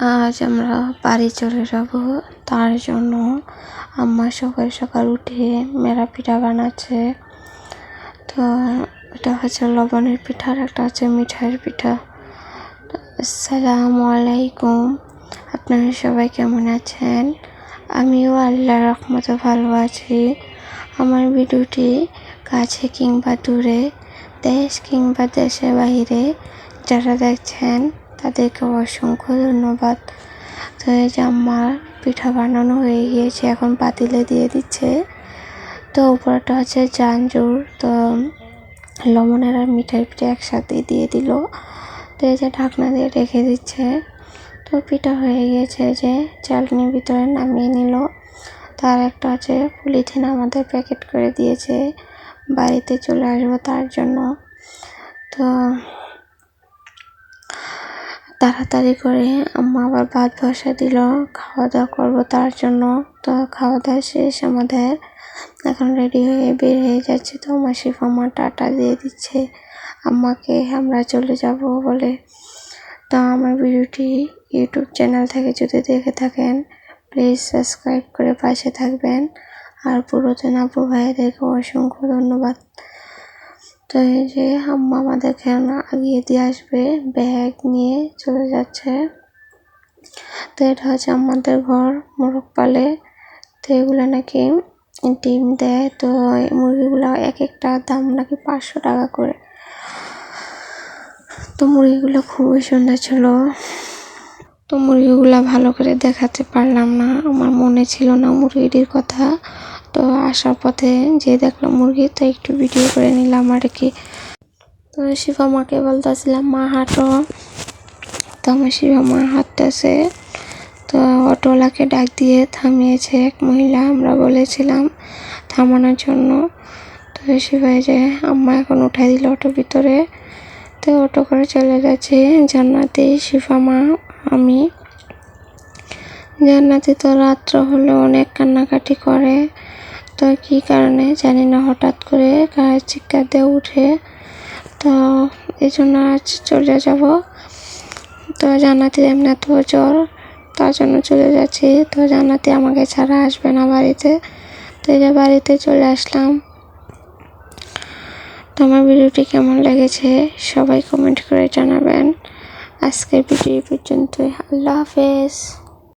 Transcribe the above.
আজ আমরা বাড়ি চলে যাব। তার জন্য আম্মা সকাল সকাল উঠে মেরা পিঠা বানাচ্ছে। তো এটা হচ্ছে লবণের পিঠা আর একটা হচ্ছে মিঠাইয়ের পিঠা। আসসালামু আলাইকুম। আপনারা সবাই কেমন আছেন? আমিও আল্লাহ রহমতে ভালো আছি। আমার ভিডিওটি কাছে কিংবা দূরে, দেশ কিংবা দেশের বাইরে যারা দেখছেন তাদেরকে অসংখ্য ধন্যবাদ। তো এই যে আমার পিঠা বানানো হয়ে গিয়েছে, এখন পাতিলে দিয়ে দিচ্ছে। তো উপরটা হচ্ছে জাঞ্জুর, তো লবণের আর মিঠাই পিঠে একসাথে দিয়ে দিল। তো এই যে ঢাকনা দিয়ে রেখে দিচ্ছে। তো পিঠা হয়ে গিয়েছে যে চালনির ভিতরে নামিয়ে নিল। তার একটা হচ্ছে পলিথিন আমাদের প্যাকেট করে দিয়েছে, বাড়িতে চলে আসব তার জন্য। তো তাড়াতাড়ি করে আম্মা আবার ভাত বসা দিল খাওয়া দাওয়া করব তার জন্য। তো খাওয়া দাওয়া শেষ, আমাদের এখন রেডি হয়ে বের হয়ে যাচ্ছে তো আমার শিফাম্মা টাটা দিয়ে দিচ্ছে। আম্মাকে আমরা চলে যাব বলে। তো আমার ভিডিওটি ইউটিউব চ্যানেল থেকে যদি দেখে থাকেন প্লিজ সাবস্ক্রাইব করে পাশে থাকবেন। আর পুরাতন আপু ভাইদেরকে অসংখ্য ধন্যবাদ। তো এই যে আম্মা আমাদেরকে আগিয়ে দিয়ে আসবে? ব্যাগ নিয়ে চলে যাচ্ছে। তো এটা হচ্ছে আমাদের ঘর, মোরগ পালে। তো এগুলো নাকি ডিম দেয়। তো মুরগিগুলো এক একটা দাম নাকি পাঁচশো টাকা করে। তো মুরগিগুলো খুবই সুন্দর ছিল। তো মুরগিগুলো ভালো করে দেখাতে পারলাম না। আমার মনে ছিল না মুরগিটির কথা। তো আসার পথে যে দেখলাম মুরগি তো একটু ভিডিও করে নিলাম আর কি। তো শিবা মাকে বলতেছিলাম, মা, হাঁটো। তো আমার শিবা মা হাঁটতেছে। তো অটোওয়ালাকে ডাক দিয়ে থামিয়েছে এক মহিলা, আমরা বলেছিলাম থামানোর জন্য। তো শিবাই যে, আম্মা এখন উঠাই দিল অটোর ভিতরে। তো অটো করে চলে যাচ্ছে জান্নাতে শিফা মা, আমি। জান্নাতি তো রাত্র হলে, অনেক কান্নাকাটি করে। তো কি কারণে জানি না, হঠাৎ করে গায়ের চিৎকার দিয়ে উঠে, তো এই জন্য আজ চলে যাব। তো জান্নাতি এমনি তো জ্বর, তার জন্য চলে যাচ্ছি। তো জানাতে আমাকে ছাড়া আসবে না বাড়িতে। তো এই যে বাড়িতে চলে আসলাম। তো আমার ভিডিওটি কেমন লেগেছে সবাই কমেন্ট করে জানাবেন। আজকের ভিডিও পর্যন্তই। আল্লাহ হাফেজ।